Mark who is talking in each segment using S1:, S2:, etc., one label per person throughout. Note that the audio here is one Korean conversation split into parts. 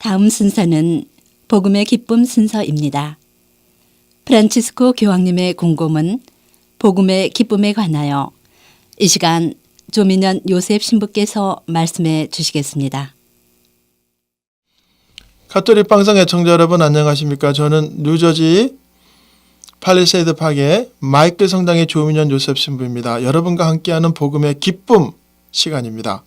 S1: 다음 순서는 복음의 기쁨 순서입니다. 프란치스코 교황님의 공고문 복음의 기쁨에 관하여 이 시간 조민현 요셉 신부께서 말씀해 주시겠습니다.
S2: 카톨릭 방송 애청자 여러분 안녕하십니까? 저는 뉴저지 팔리세이드 파의 마이클 성당의 조민현 요셉 신부입니다. 여러분과 함께하는 복음의 기쁨 시간입니다.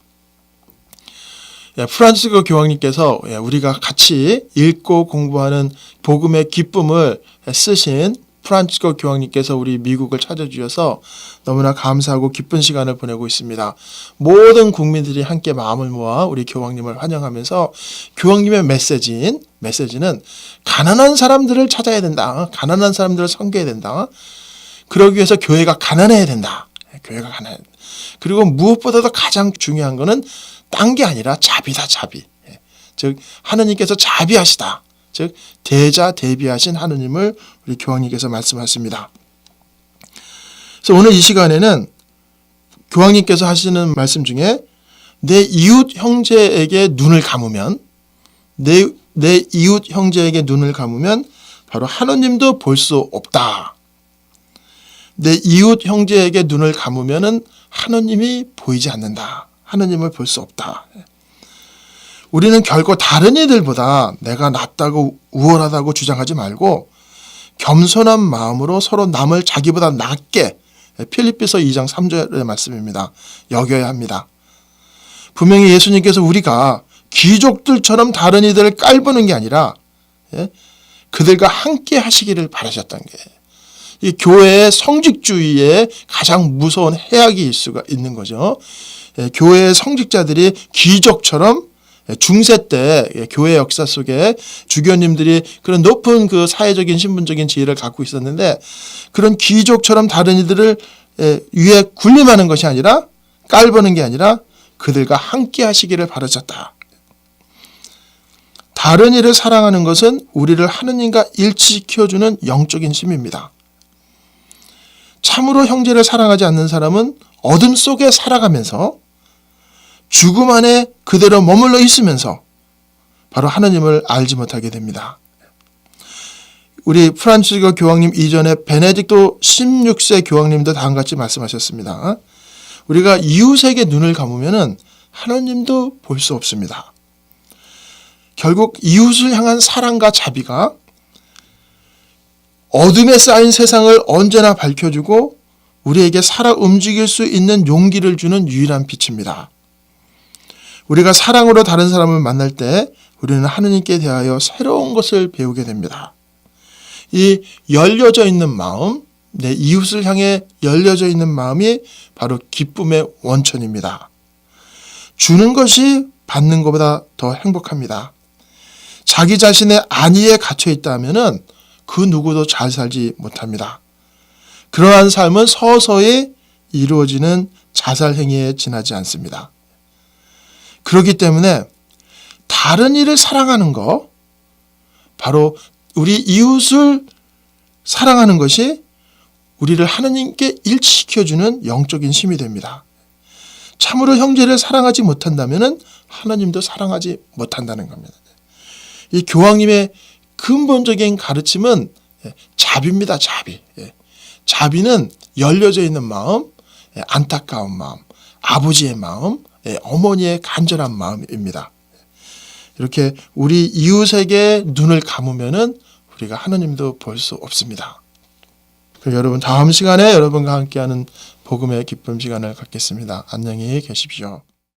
S2: 예, 프란시스코 교황님께서 예, 우리가 같이 읽고 공부하는 복음의 기쁨을 쓰신 프란치스코 교황님께서 우리 미국을 찾아주셔서 너무나 감사하고 기쁜 시간을 보내고 있습니다. 모든 국민들이 함께 마음을 모아 우리 교황님을 환영하면서 교황님의 메시지인 메시지는 가난한 사람들을 찾아야 된다. 가난한 사람들을 섬겨야 된다. 그러기 위해서 교회가 가난해야 된다. 교회가 가난. 그리고 무엇보다도 가장 중요한 거는 딴게 아니라 자비다 자비. 예. 즉 하느님께서 자비하시다. 즉 대자 대비하신 하느님을 우리 교황님께서 말씀하십니다. 그래서 오늘 이 시간에는 교황님께서 하시는 말씀 중에 내 이웃 형제에게 눈을 감으면 내, 내 이웃 형제에게 눈을 감으면 바로 하느님도 볼 수 없다. 내 이웃 형제에게 눈을 감으면은 하느님이 보이지 않는다. 하느님을 볼 수 없다. 우리는 결코 다른 이들보다 내가 낫다고 우월하다고 주장하지 말고 겸손한 마음으로 서로 남을 자기보다 낫게 필리피서 2장 3절의 말씀입니다. 여겨야 합니다. 분명히 예수님께서 우리가 귀족들처럼 다른 이들을 깔보는 게 아니라 예? 그들과 함께 하시기를 바라셨던 게 이 교회의 성직주의에 가장 무서운 해악이 수가 있는 거죠. 예, 교회의 성직자들이 귀족처럼 중세 때 교회 역사 속에 주교님들이 그런 높은 그 사회적인 신분적인 지위를 갖고 있었는데 그런 귀족처럼 다른 이들을 위에 군림하는 것이 아니라 깔보는 게 아니라 그들과 함께 하시기를 바라셨다. 다른 이를 사랑하는 것은 우리를 하느님과 일치시켜주는 영적인 힘입니다. 참으로 형제를 사랑하지 않는 사람은 어둠 속에 살아가면서 죽음 안에 그대로 머물러 있으면서 바로 하나님을 알지 못하게 됩니다. 우리 프란치스코 교황님 이전에 베네딕토 16세 교황님도 다음과 같이 말씀하셨습니다. 우리가 이웃에게 눈을 감으면은 하나님도 볼 수 없습니다. 결국 이웃을 향한 사랑과 자비가 어둠에 쌓인 세상을 언제나 밝혀주고 우리에게 살아 움직일 수 있는 용기를 주는 유일한 빛입니다. 우리가 사랑으로 다른 사람을 만날 때 우리는 하느님께 대하여 새로운 것을 배우게 됩니다. 이 열려져 있는 마음, 내 이웃을 향해 열려져 있는 마음이 바로 기쁨의 원천입니다. 주는 것이 받는 것보다 더 행복합니다. 자기 자신의 안위에 갇혀 있다면은 그 누구도 잘 살지 못합니다. 그러한 삶은 서서히 이루어지는 자살 행위에 지나지 않습니다. 그렇기 때문에 다른 이를 사랑하는 거, 바로 우리 이웃을 사랑하는 것이 우리를 하나님께 일치시켜주는 영적인 힘이 됩니다. 참으로 형제를 사랑하지 못한다면 하나님도 사랑하지 못한다는 겁니다. 이 교황님의 근본적인 가르침은 자비입니다. 자비. 예. 자비는 열려져 있는 마음, 예, 안타까운 마음, 아버지의 마음, 예, 어머니의 간절한 마음입니다. 이렇게 우리 이웃에게 눈을 감으면은 우리가 하나님도 볼 수 없습니다. 여러분 다음 시간에 여러분과 함께하는 복음의 기쁨 시간을 갖겠습니다. 안녕히 계십시오.